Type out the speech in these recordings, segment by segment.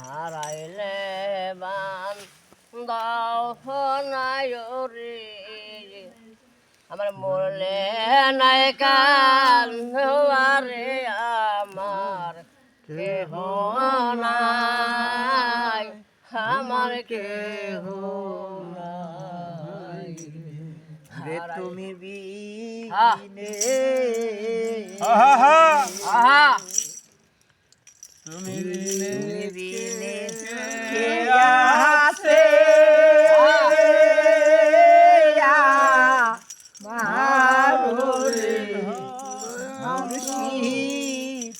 হারাইলে বান দাও নাই রে আমার মরলে নাই কান রে আমার কেহ নাই আমার কেহ নাই। রে তুমি। বিনে আহা আহা। তুমি মারোরে মুর্শিদ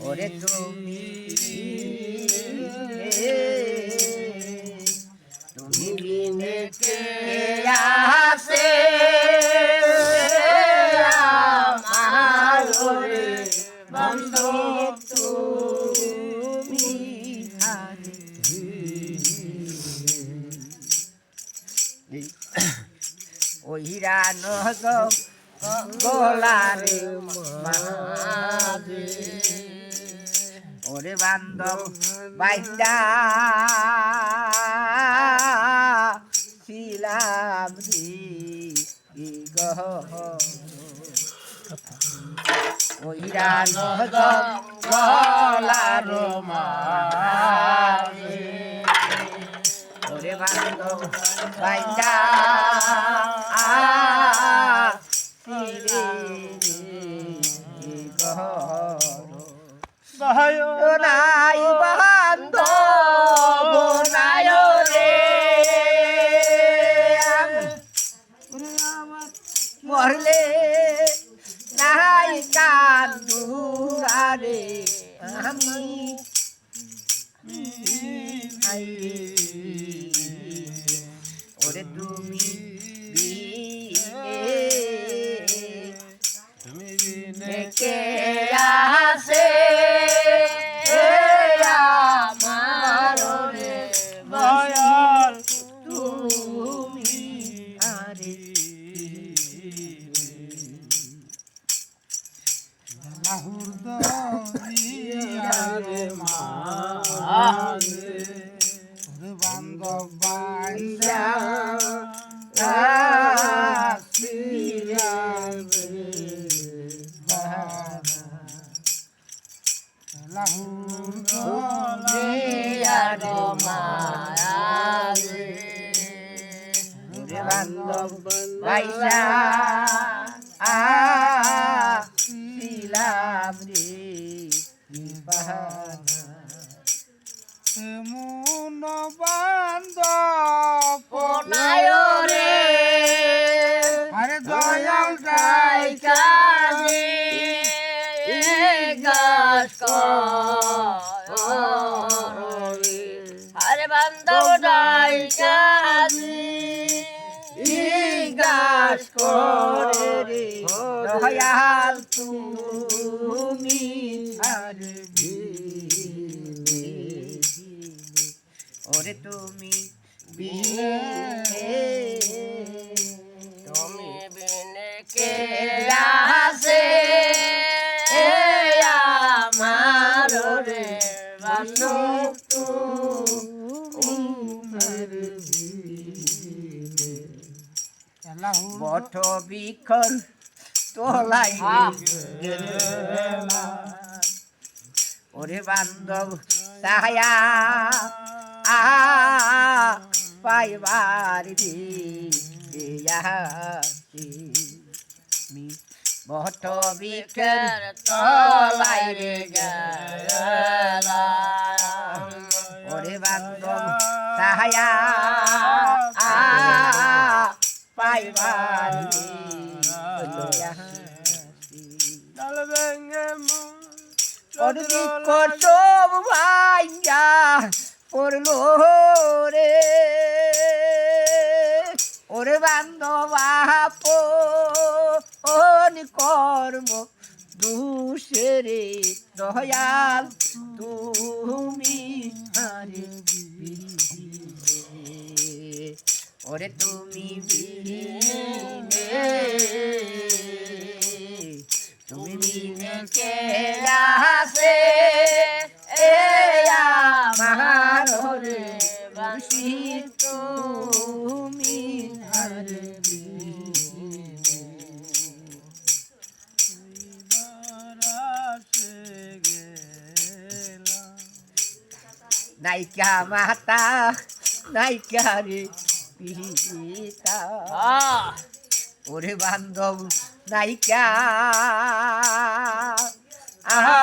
ওরে তুমি বন্ধু তুমি হারে। ওই রানো গোলারে মাঝে। ওরে বান্ধব বাইন্দা ছিলাম রে গহ মাঝে। ওরে বান্ধব বাইন্দা ছিলে রে নাই ওরে তুমি। বাইসা ছিলাম রে বাহানা মুন বান্ধব দয়াল তুমি আর ওরে তুমি বিনে তুমি বিনে কে আসে আমার রে লাহুর বট বিখন তোলাই ওরে বান্ধব সাহায়া আ পাইবার মি বট তলাই রে গেলা অরুদি কসব ভাইয়া পড়ল রে ওরে বান্ধব আপ ওন কর্ম দুসরে দয়াল তুমি আরে। ওরে তুমি বিনে ধরে বাসি তুমি হারবি নাইকা মাতা নাইকা রে পিতা। ওরে বান্ধব নাইকা আহা।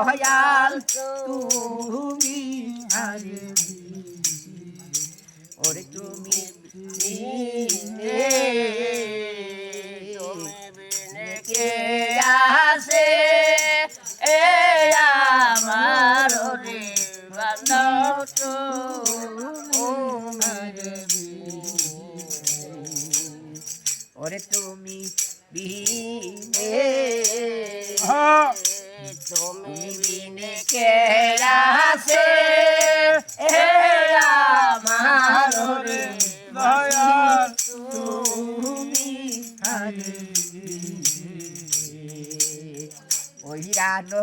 দয়াল তুমি ওরে তুমি কে আসে এ আমার রে। ওরে তুমি বিনে দয়াল তুমি ওই রানো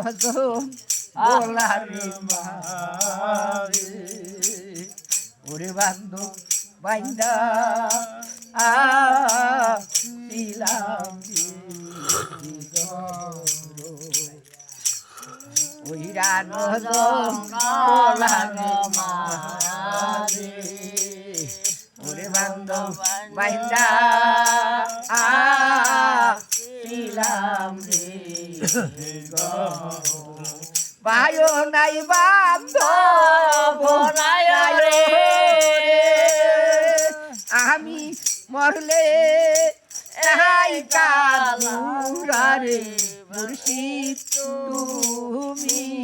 বলার ওরে বান্ধব বাইন্দা আ দিলাম ওই রানো বলার রে। বায়ো নাই রে। আমি মরলে তাই কালুরারে মুর্শিদ তুমি।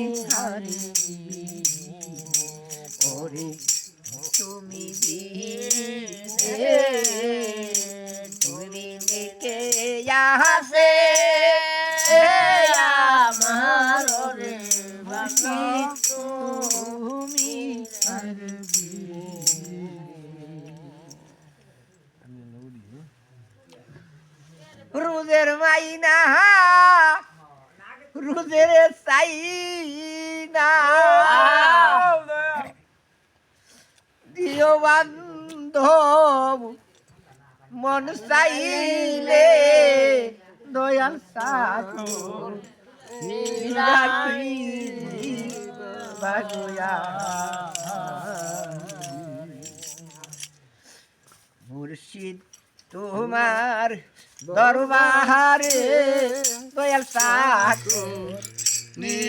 রুদের সাইনা দিও বান্ধব মন চাইলে দয়াল সাধু নিরাকি বাজুয়া মুর্শিদ তোমার দরবারে দয়াল সাধু